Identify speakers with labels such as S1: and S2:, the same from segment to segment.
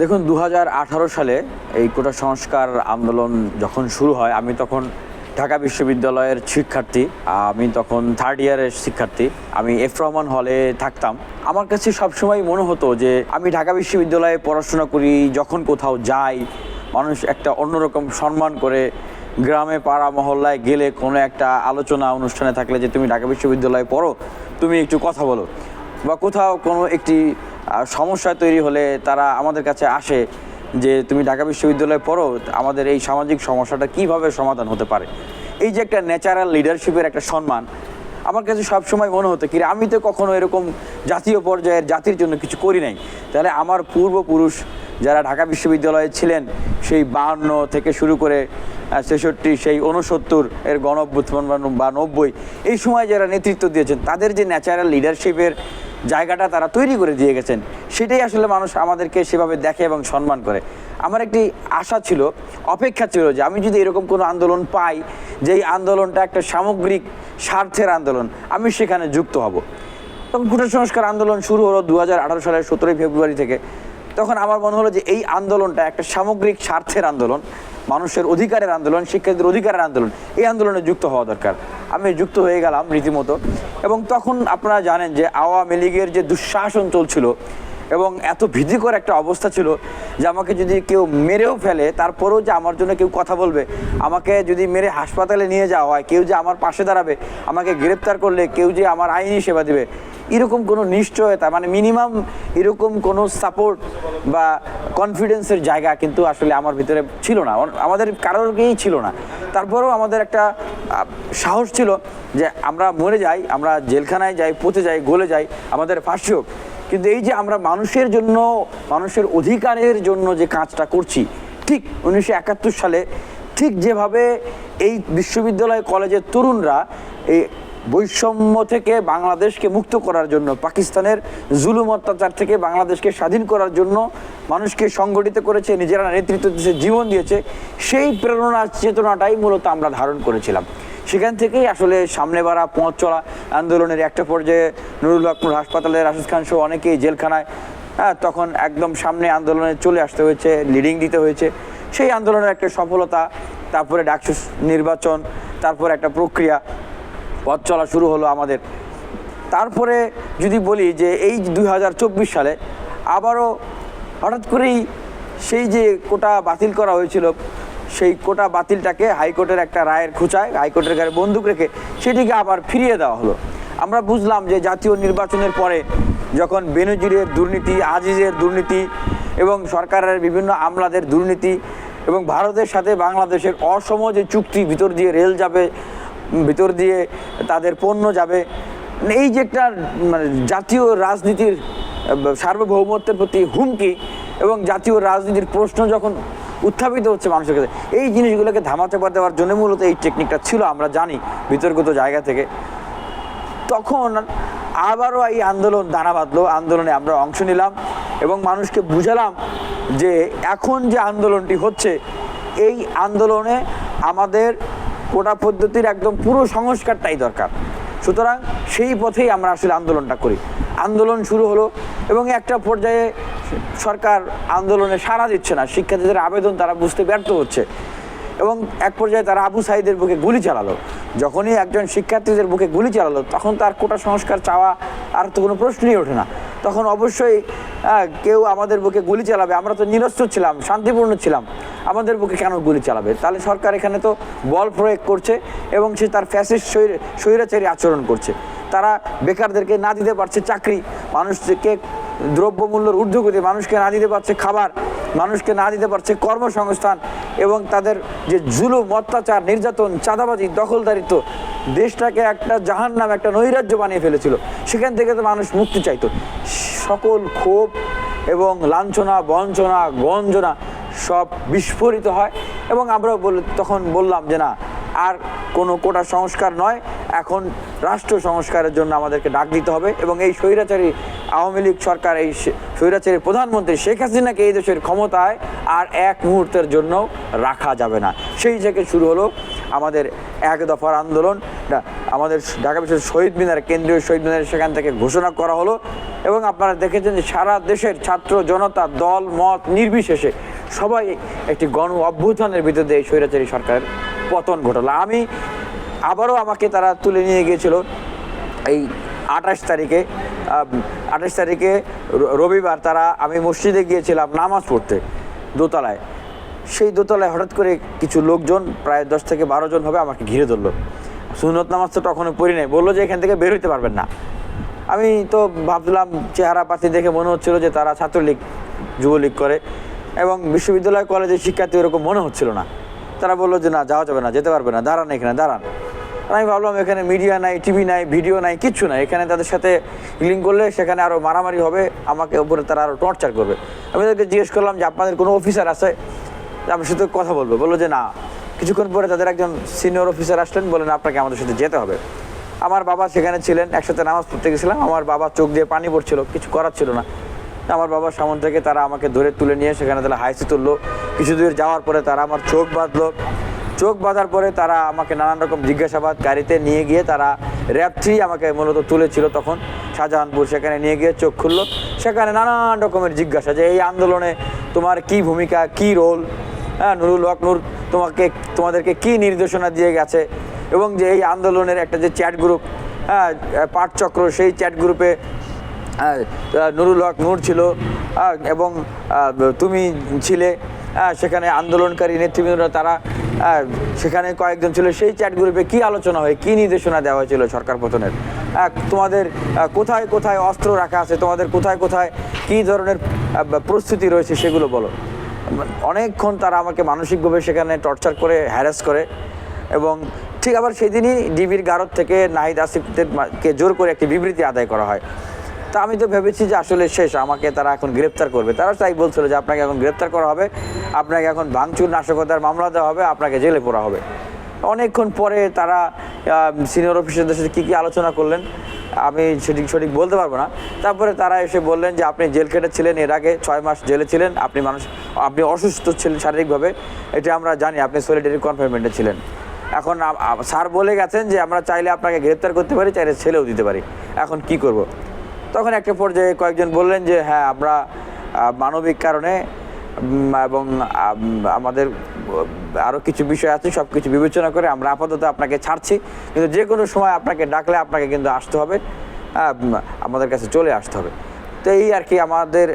S1: দেখুন দু হাজার আঠারো সালে এই কোটা সংস্কার আন্দোলন যখন শুরু হয়, আমি তখন ঢাকা বিশ্ববিদ্যালয়ের শিক্ষার্থী, আমি তখন থার্ড ইয়ারের শিক্ষার্থী, আমি এফ রহমান হলে থাকতাম। আমার কাছে সবসময় মনে হতো যে, আমি ঢাকা বিশ্ববিদ্যালয়ে পড়াশোনা করি, যখন কোথাও যাই, মানুষ একটা অন্যরকম সম্মান করে গ্রামে পাড়া মহল্লায় গেলে কোনো একটা আলোচনা অনুষ্ঠানে থাকলে যে, তুমি ঢাকা বিশ্ববিদ্যালয়ে পড়ো, তুমি একটু কথা বলো। বা কোথাও কোনো একটি সমস্যা তৈরি হলে তারা আমাদের কাছে আসে যে তুমি ঢাকা বিশ্ববিদ্যালয়ে পড়ো, আমাদের এই সামাজিক সমস্যাটা কীভাবে সমাধান হতে পারে? এই যে একটা ন্যাচারাল লিডারশিপের একটা সম্মান, আমার কাছে সবসময় মনে হতো কি আমি তো কখনো এরকম জাতীয় পর্যায়ের জাতির জন্য কিছু করি নাই। তাহলে আমার পূর্বপুরুষ যারা ঢাকা বিশ্ববিদ্যালয়ে ছিলেন, সেই বাহান্ন থেকে শুরু করে ছেষট্টি, সেই উনসত্তর এর গণ বা নব্বই, এই সময় যারা নেতৃত্ব দিয়েছেন, তাদের যে ন্যাচারাল লিডারশিপের জায়গাটা তারা তৈরি করে দিয়ে গেছেন, সেটাই আসলে মানুষ আমাদেরকে সেভাবে দেখে এবং সম্মান করে। আমার একটি আশা ছিল, অপেক্ষা ছিল যে আমি যদি এরকম কোনো আন্দোলন পাই যেই আন্দোলনটা একটা সামগ্রিক স্বার্থের আন্দোলন, আমি সেখানে যুক্ত হব। তখন কোটা সংস্কার আন্দোলন শুরু হলো দু হাজার আঠারো সালের সতেরোই ফেব্রুয়ারি থেকে। তখন আমার মনে হলো যে এই আন্দোলনটা একটা সামগ্রিক স্বার্থের আন্দোলন মানুষের অধিকারের আন্দোলন, শিক্ষার্থীদের অধিকারের আন্দোলন, এই আন্দোলনে যুক্ত হওয়া দরকার। আমি যুক্ত হয়ে গেলাম রীতিমতো। এবং তখন আপনারা জানেন যে আওয়ামী লীগের যে দুঃশাসন চলছিল এবং এত ভীতিকর একটা অবস্থা ছিল যে আমাকে যদি কেউ মেরেও ফেলে, তারপরেও যে আমার জন্য কেউ কথা বলবে, আমাকে যদি মেরে হাসপাতালে নিয়ে যাওয়া হয়, কেউ যে আমার পাশে দাঁড়াবে, আমাকে গ্রেপ্তার করলে, কেউ যে আমার আইনি সেবা দেবে এরকম কোনো নিশ্চয়তা মানে মিনিমাম এরকম কোনো সাপোর্ট বা কনফিডেন্সের জায়গা কিন্তু আসলে আমার ভিতরে ছিল না। আমাদের কারোরকেই ছিল না। তারপরেও আমাদের একটা সাহস ছিল যে আমরা মরে যাই, আমরা জেলখানায় যাই, পচে যাই, গলে যাই, আমাদের ফাঁসি হোক। কিন্তু এই যে আমরা মানুষের জন্য, মানুষের অধিকারের জন্য যে কাজটা করছি, ঠিক উনিশশো একাত্তর সালে ঠিক যেভাবে এই বিশ্ববিদ্যালয় কলেজের তরুণরা এই বৈষম্য থেকে বাংলাদেশকে মুক্ত করার জন্য, পাকিস্তানের জুলুম অত্যাচার থেকে বাংলাদেশকে স্বাধীন করার জন্য মানুষকে সংগঠিত করেছে, নিজেরা নেতৃত্ব দিয়েছে, জীবন দিয়েছে, সেই প্রেরণা, চেতনাটাই মূলত আমরা ধারণ করেছিলাম। সেখান থেকেই আসলে সামনে বাড়া, পথ চলা আন্দোলনের একটা পর্যায়ে নুরুল হক নূর হাসপাতালে রাশিদ খান সহ অনেকেই জেলখানায় হ্যাঁ তখন একদম সামনে আন্দোলনে চলে আসতে হয়েছে লিডিং দিতে হয়েছে। সেই আন্দোলনের একটা সফলতা, তারপরে ডাকসু নির্বাচন, তারপর একটা প্রক্রিয়া পথ চলা শুরু হলো আমাদের। তারপরে যদি বলি যে এই দুই হাজার চব্বিশ সালে আবারও হঠাৎ করেই সেই যে কোটা বাতিল করা হয়েছিল, সেই কোটা বাতিলটাকে হাইকোর্টের একটা রায়ের খুঁচায়, হাইকোর্টের গায়ে বন্দুক রেখে সেটিকে আবার ফিরিয়ে দেওয়া হলো। আমরা বুঝলাম যে জাতীয় নির্বাচনের পরে যখন বেনজিরের দুর্নীতি, আজিজের দুর্নীতি এবং সরকারের বিভিন্ন আমলাদের দুর্নীতি এবং ভারতের সাথে বাংলাদেশের অসম যে চুক্তি ভিতর দিয়ে রেল যাবে ভিতর দিয়ে তাদের পণ্য যাবে। এই যে একটা মানে জাতীয় রাজনীতির সার্বভৌমত্বের প্রতি হুমকি এবং জাতীয় রাজনীতির প্রশ্ন যখন উত্থাপিত হচ্ছে মানুষের কাছে, এই জিনিসগুলোকে ধামাচাপা দেওয়ার জন্য মূলত এই টেকনিকটা ছিল, আমরা জানি বিতর্কিত জায়গা থেকে। তখন আবারও এই আন্দোলন, দানা বাঁধলো। আন্দোলনে আমরা অংশ নিলাম এবং মানুষকে বুঝালাম যে এখন যে আন্দোলনটি হচ্ছে, এই আন্দোলনে আমাদের কোটা পদ্ধতির একদম পুরো সংস্কারটাই দরকার। সুতরাং সেই পথেই আমরা আসলে আন্দোলনটা করি। আন্দোলন শুরু হলো এবং একটা পর্যায়ে সরকার আন্দোলনে সাড়া দিচ্ছে না। শিক্ষার্থীদের আবেদন তারা বুঝতে ব্যর্থ হচ্ছে। এবং এক পর্যায়ে তারা আবু সাইদের বুকে গুলি চালালো। যখনই একজন শিক্ষার্থীদের বুকে গুলি চালালো, তখন তার কোটা সংস্কার চাওয়া আর তো কোনো প্রশ্নই ওঠে না। তখন অবশ্যই কেউ আমাদের বুকে গুলি চালাবে। আমরা তো নিরস্ত্র ছিলাম, শান্তিপূর্ণ ছিলাম। আমাদের বুকে কেন গুলি চালাবে? তাহলে সরকার এখানে তো বল প্রয়োগ করছে এবং সে তার ফ্যাসিস্ট স্বৈরাচারী আচরণ করছে। তারা বেকারদেরকে না দিতে পারছে চাকরি, মানুষকে দ্রব্যমূল্যের ঊর্ধ্বগতি মানুষকে না দিতে পারছে খাবার, মানুষকে না দিতে পারছে কর্মসংস্থান এবং তাদের যে জুলুম, অত্যাচার, নির্যাতন, চাঁদাবাজি, দখলদারিত্ব, দেশটাকে একটা জাহান নাম একটা নৈরাজ্য বানিয়ে ফেলেছিল। সেখান থেকে তো মানুষ মুক্তি চাইতো। সকল ক্ষোভ এবং লাঞ্ছনা, বঞ্চনা, গঞ্জনা সব বিস্ফোরিত হয় এবং আমরা বল, তখন বললাম যে না, আর কোনো কোটা সংস্কার নয়, এখন রাষ্ট্র সংস্কারের জন্য আমাদেরকে ডাক দিতে হবে এবং এই স্বৈরাচারী আওয়ামী লীগ সরকার, এই স্বৈরাচারী প্রধানমন্ত্রী শেখ হাসিনাকে এই দেশের ক্ষমতায় আর এক মুহূর্তের জন্য রাখা যাবে না। সেই থেকে শুরু হলো আমাদের এক দফার আন্দোলন। আমাদের ঢাকা বিশ্বের শহীদ মিনার, কেন্দ্রীয় শহীদ মিনার, সেখান থেকে ঘোষণা করা হলো এবং আপনারা দেখেছেন যে সারা দেশের ছাত্র জনতা দল, মত নির্বিশেষে সবাই একটি গণ অভ্যুত্থানের ভিতরে এই স্বৈরাচারী সরকারের পতন ঘটালো। আমি আবারও আমাকে তারা তুলে নিয়ে গিয়েছিল এই আঠাশ তারিখে আঠাশ তারিখে রবিবার তারা, আমি মসজিদে গিয়েছিলাম নামাজ পড়তে দোতলায়। সেই দোতলায় হঠাৎ করে কিছু লোকজন, প্রায় দশ থেকে বারো জন হবে আমাকে ঘিরে ধরলো। সুনত নামাজ তো তখনও পড়ি নাই, বলল যে এখান থেকে বের হইতে পারবেন না। আমি তো ভাবলাম চেহারা পাতি দেখে মনে হচ্ছিল যে তারা ছাত্রলীগ, যুবলীগ করে। এবং বিশ্ববিদ্যালয়, কলেজের শিক্ষার্থী ওরকম মনে হচ্ছিল না। তারা বলল যে, না, যাওয়া যাবে না, যেতে পারবে না, দাঁড়ান এখানে, দাঁড়ান। আমি ভাবলাম, এখানে মিডিয়া নাই, টিভি নাই, ভিডিও নাই, কিচ্ছু নাই, এখানে তাদের সাথে লিঙ্ক করলে সেখানে আরও মারামারি হবে, আমাকে উপরে তারা আরও টর্চার করবে। আমি তাদেরকে জিজ্ঞেস করলাম যে, আপনাদের কোনো অফিসার আছে? আমি সাথে কথা বলব, বলল যে, না। কিছুক্ষণ পরে তাদের একজন সিনিয়র অফিসার আসলেন বলেন আপনাকে আমাদের সাথে যেতে হবে। আমার বাবা সেখানে ছিলেন, একসাথে নামাজ পড়তে গেছিলাম, আমার বাবা চোখ দিয়ে পানি পড়ছিল, কিছু করার ছিল না। আমার বাবার সামন থেকে তারা আমাকে ধরে তুলে নিয়ে সেখানে তারা হাইসি তুললো। কিছু দূর যাওয়ার পরে তারা আমার চোখ বাঁধলো। চোখ বাঁধার পরে তারা আমাকে নানান রকম জিজ্ঞাসাবাদ গাড়িতে নিয়ে গিয়ে তারা র্যাব থ্রি আমাকে মূলত তুলেছিল তখন। শাহজাহানপুর সেখানে নিয়ে গিয়ে চোখ খুললো। সেখানে নানান রকমের জিজ্ঞাসা যে, এই আন্দোলনে তোমার কি ভূমিকা, কি রোল? হ্যাঁ নুরুল হক, নূর তোমাকে, তোমাদেরকে কি নির্দেশনা দিয়ে গেছে? এবং যে এই আন্দোলনের একটা যে চ্যাট গ্রুপ হ্যাঁ পাঠচক্র, সেই চ্যাট গ্রুপে নুরুল হক নূর ছিল এবং তুমি ছিলে হ্যাঁ, সেখানে আন্দোলনকারী নেতৃবৃন্দরা তারা সেখানে কয়েকজন ছিল। সেই চ্যাট গ্রুপে কি আলোচনা হয় কি নির্দেশনা দেওয়া হয়েছিল সরকার পতনের? তোমাদের কোথায় কোথায় অস্ত্র রাখা আছে তোমাদের কোথায় কোথায় কি ধরনের প্রস্তুতি রয়েছে সেগুলো বলো। অনেকক্ষণ তারা আমাকে মানসিকভাবে সেখানে টর্চার করে হ্যারাস করে এবং ঠিক আবার সেদিনই ডিবির গারদ থেকে নাহিদ আসিফদেরকে জোর করে একটি বিবৃতি আদায় করা হয়। তা আমি তো ভেবেছি যে আসলে শেষ, আমাকে তারা এখন গ্রেপ্তার করবে। তারা তাই বলছিল যে আপনাকে এখন গ্রেপ্তার করা হবে, আপনাকে এখন ভাঙচুর, নাশকতার মামলা দেওয়া হবে, আপনাকে জেলে পড়া হবে। অনেকক্ষণ পরে তারা সিনিয়র অফিসারদের সাথে কী কী আলোচনা করলেন, আমি সঠিক সঠিক বলতে পারব না। তারপরে তারা এসে বললেন যে আপনি জেল কেটেছিলেন এর আগে ছয় মাস জেলে ছিলেন, আপনি মানুষ, আপনি অসুস্থ ছিলেন শারীরিকভাবে, এটা আমরা জানি, আপনি সলিডারি কনফার্মেন্টে ছিলেন। এখন স্যার বলে গেছেন যে আমরা চাইলে আপনাকে গ্রেপ্তার করতে পারি, চাইলে ছেলেও দিতে পারি। এখন কি করব। তখন একটা পর্যায়ে কয়েকজন বললেন যে হ্যাঁ আমরা মানবিক কারণে এবং আমাদের আরও কিছু বিষয় আছে সব কিছু বিবেচনা করে আমরা আপাতত আপনাকে ছাড়ছি। কিন্তু যে কোনো সময় আপনাকে ডাকলে আপনাকে কিন্তু আসতে হবে আমাদের কাছে চলে আসতে হবে। তো এই আর কি আমাদের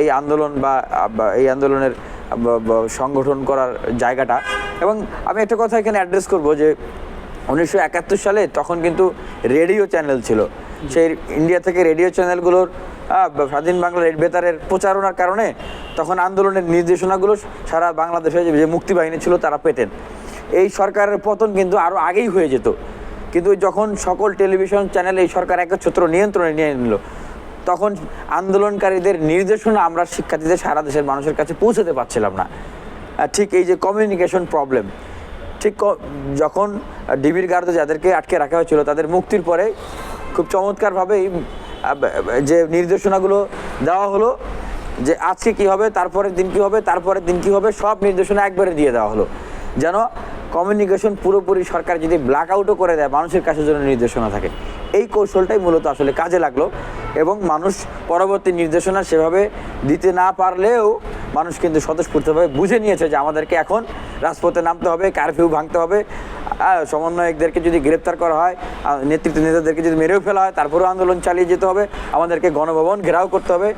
S1: এই আন্দোলন বা এই আন্দোলনের সংগঠন করার জায়গাটা। এবং আমি একটা কথা এখানে অ্যাড্রেস করব যে, উনিশশো একাত্তর সালে তখন কিন্তু রেডিও চ্যানেল ছিল। সেই ইন্ডিয়া থেকে রেডিও চ্যানেলগুলোর স্বাধীন বাংলা রেড বেতারের প্রচারণার কারণে তখন আন্দোলনের নির্দেশনাগুলো সারা বাংলাদেশে যে- যে মুক্তি বাহিনী ছিল তারা পেতেন। এই সরকারের পতন কিন্তু আরও আগেই হয়ে যেত। কিন্তু যখন সকল টেলিভিশন চ্যানেল এই সরকার একচ্ছত্র নিয়ন্ত্রণে নিয়ে নিল, তখন আন্দোলনকারীদের নির্দেশনা আমরা শিক্ষার্থীদের সারা দেশের মানুষের কাছে পৌঁছতে পারছিলাম না। ঠিক এই যে কমিউনিকেশন প্রবলেম ঠিক যখন ডিবির গার্ডে যাদেরকে আটকে রাখা হয়েছিল তাদের মুক্তির পরে খুব চমৎকারভাবেই যে নির্দেশনাগুলো দেওয়া হলো, যে আজকে কি হবে, তারপরের দিন কি হবে, তারপরের দিন কি হবে, সব নির্দেশনা একবারে দিয়ে দেওয়া হলো। যেন কমিউনিকেশন পুরোপুরি সরকার যদি ব্ল্যাক আউটও করে দেয়, মানুষের কাছে যেন নির্দেশনা থাকে। এই কৌশলটাই মূলত আসলে কাজে লাগল এবং মানুষ পরবর্তী নির্দেশনা সেভাবে দিতে না পারলেও মানুষ কিন্তু স্বতঃস্ফূর্তভাবে বুঝে নিয়েছে যে আমাদেরকে এখন রাজপথে নামতে হবে কারফিউ ভাঙতে হবে সমন্বয়কদেরকে যদি গ্রেপ্তার করা হয় নেতৃত্ব নেতাদেরকে যদি মেরেও ফেলা হয়, তারপরেও আন্দোলন চালিয়ে যেতে হবে। আমাদেরকে গণভবন ঘেরাও করতে হবে।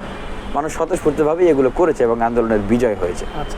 S1: মানুষ স্বতঃস্ফূর্তভাবেই এগুলো করেছে এবং আন্দোলনের বিজয় হয়েছে।
S2: আচ্ছা।